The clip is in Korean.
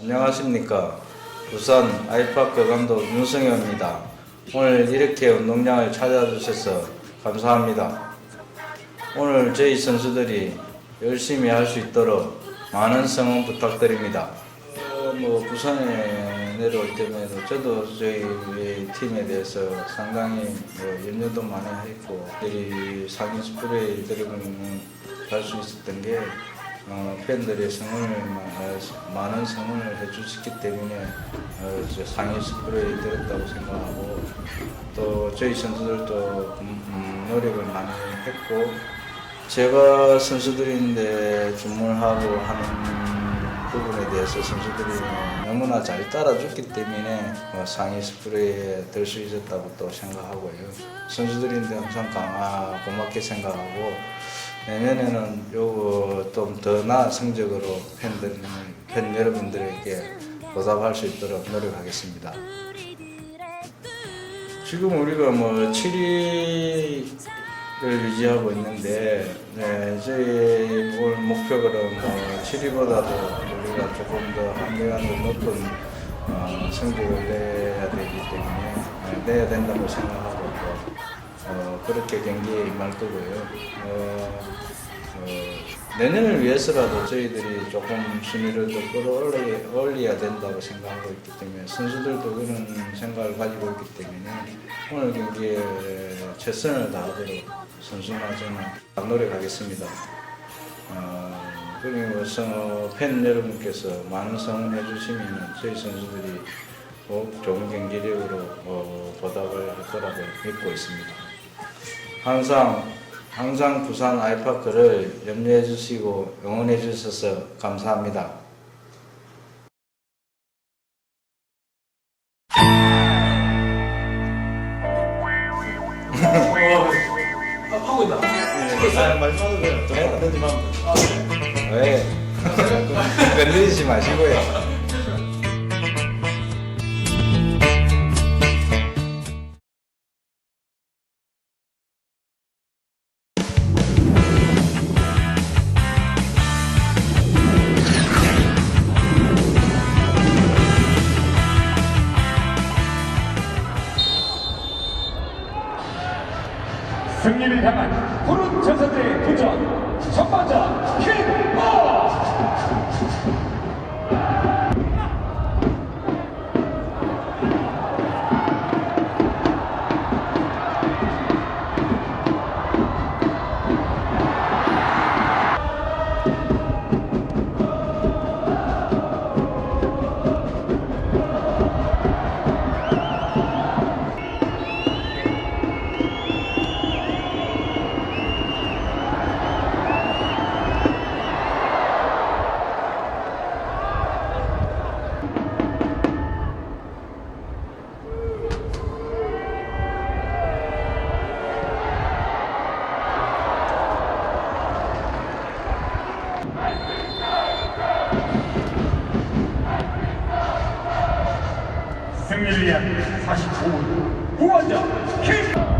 안녕하십니까. 부산 아이파크 감독 윤성현입니다. 오늘 이렇게 운동장을 찾아주셔서 감사합니다. 오늘 저희 선수들이 열심히 할 수 있도록 많은 성원 부탁드립니다. 어, 뭐 부산에 내려올 때에도 저도 저희 팀에 대해서 상당히 뭐 염려도 많이 했고 이 상위 스프레이 드리블은 갈수 있었던 게 어, 팬들의 성원을 마- 많은 성원을 해주셨기 때문에 어, 저 상위 스프레이 들었다고 생각하고 또 저희 선수들도 음, 음, 노력을 많이 했고 제가 선수들인데 주문하고 하는 부분에 대해서 선수들이 너무나 잘 따라줬기 때문에 어, 상위 스프레이에 들 수 있었다고 또 생각하고요. 선수들인데 항상 강하, 고맙게 생각하고 내년에는 요거 좀 더 나은 성적으로 팬들, 팬 여러분들에게 보답할 수 있도록 노력하겠습니다. 지금 우리가 뭐 7위를 유지하고 있는데 네, 저희 올 목표는 뭐 7위보다도 우리가 조금 더 한계관도 높은 어, 성적을 내야 되기 때문에 네, 내야 된다고 또, 어, 그렇게 경기에 임할 거고요. 어, 어, 내년을 위해서라도 저희들이 조금 순위를 더 끌어올리, 올려야 된다고 생각하고 있기 때문에 선수들도 그런 생각을 가지고 있기 때문에 오늘 경기에 최선을 다하도록 선수나 저는 노력하겠습니다. 어, 그리고 서- 팬 여러분께서 많은 성원해 주시면 저희 선수들이 꼭 좋은 경기력으로 어, 보답을 할 거라고 믿고 있습니다. 항상 항상 부산 아이파크를 염려해 주시고 응원해 주셔서 감사합니다. 아, 하고 있다. 말씀하셔도 돼요. 언제든지 하면 왜? 건드리지 마시고요. 승리를 향한 푸른 전사들의 도전. 첫 번째 킥 6일 리안 45분. 후원자 김